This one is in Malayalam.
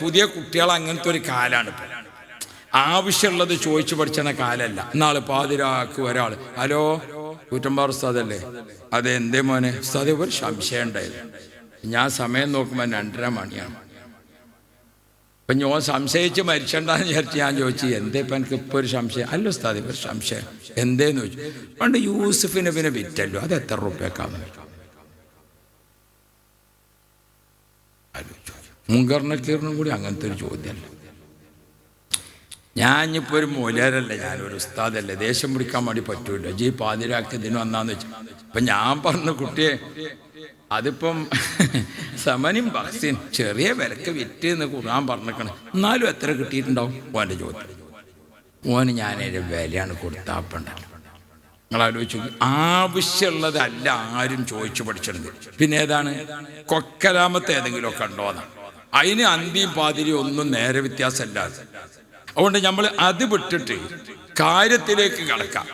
പുതിയ കുട്ടികൾ അങ്ങനത്തെ ഒരു കാലാണ് ഇപ്പൊ. ആവശ്യമുള്ളത് ചോദിച്ചു പഠിച്ചണ കാലല്ല. നാളെ പാതിരാക്ക് ഒരാൾ ഹലോ? കൂറ്റമ്പാർ ഉസ്താദല്ലേ? അതെ എന്തേ മോനെ? ഉസ്താദ് ഒരു സംശയം ഉണ്ടായിരുന്നു. ഞാൻ സമയം നോക്കുമ്പോൾ രണ്ടര മണിയാണ്. ഇപ്പൊ ഞാൻ സംശയിച്ച് മരിച്ചണ്ടെന്ന് വിചാരിച്ച് ഞാൻ ചോദിച്ചു എന്തേ ഇപ്പം എനിക്ക് ഇപ്പോൾ ഒരു സംശയം? അല്ല ഉസ്താദ് ഒരു സംശയം. എന്തേന്ന് ചോദിച്ചു. പണ്ട് യൂസുഫിനെ പിന്നെ വിറ്റല്ലോ. അത് എത്ര റുപ്യക്കാന്ന് മുങ്കർണക്കീറിനും കൂടി അങ്ങനത്തെ ഒരു ചോദ്യമല്ല ഞാൻ ഇനിയിപ്പോൾ ഒരു മൂലരല്ല ഞാനൊരു ഉസ്താദല്ലേ. ദേഷ്യം പിടിക്കാൻ വേണ്ടി പറ്റൂല. ജി പാതിരാക്കി ദിനം വന്നാന്ന് വെച്ചു. അപ്പം ഞാൻ പറഞ്ഞ കുട്ടിയെ അതിപ്പം സമനും ബക്സിൻ ചെറിയ വിലക്ക് വിറ്റ് എന്ന് ഖുർആൻ പറഞ്ഞേക്കണം. എന്നാലും എത്ര കിട്ടിയിട്ടുണ്ടാവും? ഓന്റെ ചോദ്യം. ഓന് ഞാനതിന്റെ വിലയാണ് കൊടുത്താപ്പണ്ടല്ലോ നിങ്ങൾ ആലോചിച്ചു ആവശ്യമുള്ളതല്ല ആരും ചോദിച്ചു പഠിച്ചിട്ടുണ്ട് പിന്നെ ഏതാണ്? കൊക്കലാമത്തെ ഏതെങ്കിലുമൊക്കെ ഉണ്ടോന്ന് അതിന് അന്തിയും പാതിരിയും ഒന്നും നേരെ വ്യത്യാസമല്ല അതുകൊണ്ട് നമ്മൾ അത് വിട്ടിട്ട് കാര്യത്തിലേക്ക് കടക്കാം.